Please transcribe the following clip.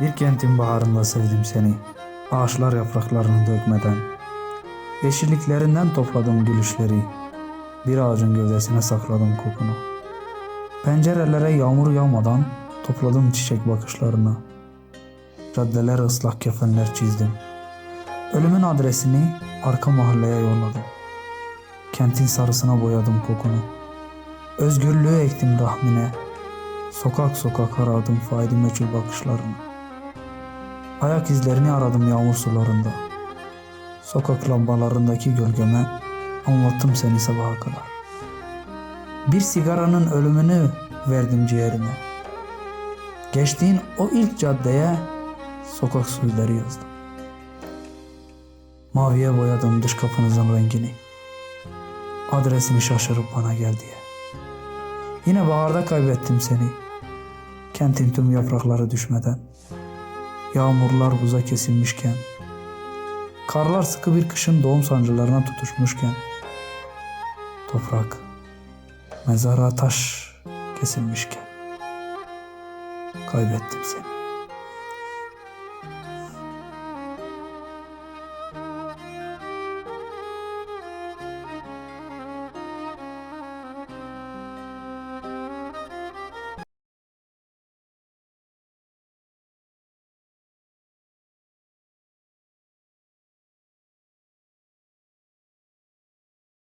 Bir kentin baharında sevdim seni. Ağaçlar yapraklarını dökmeden. Yeşilliklerinden topladım gülüşleri. Bir ağacın gövdesine sakladım kokunu. Pencerelere yağmur yağmadan topladım çiçek bakışlarını. Caddeler ıslak kefenler çizdim. Ölümün adresini arka mahalleye yolladım. Kentin sarısına boyadım kokunu. Özgürlüğü ektim rahmine. Sokak sokak aradım faidi meçhul bakışlarını. Ayak izlerini aradım yağmur sularında. Sokak lambalarındaki gölgeme anlattım seni sabaha kadar. Bir sigaranın ölümünü verdim ciğerime. Geçtiğin o ilk caddeye sokak sözleri yazdım. Maviye boyadım dış kapınızın rengini. Adresini şaşırıp bana gel diye. Yine baharda kaybettim seni. Kentin tüm yaprakları düşmeden. Yağmurlar buza kesilmişken. Karlar sıkı bir kışın doğum sancılarına tutuşmuşken. Toprak mezara taş kesilmişken. Kaybettim seni.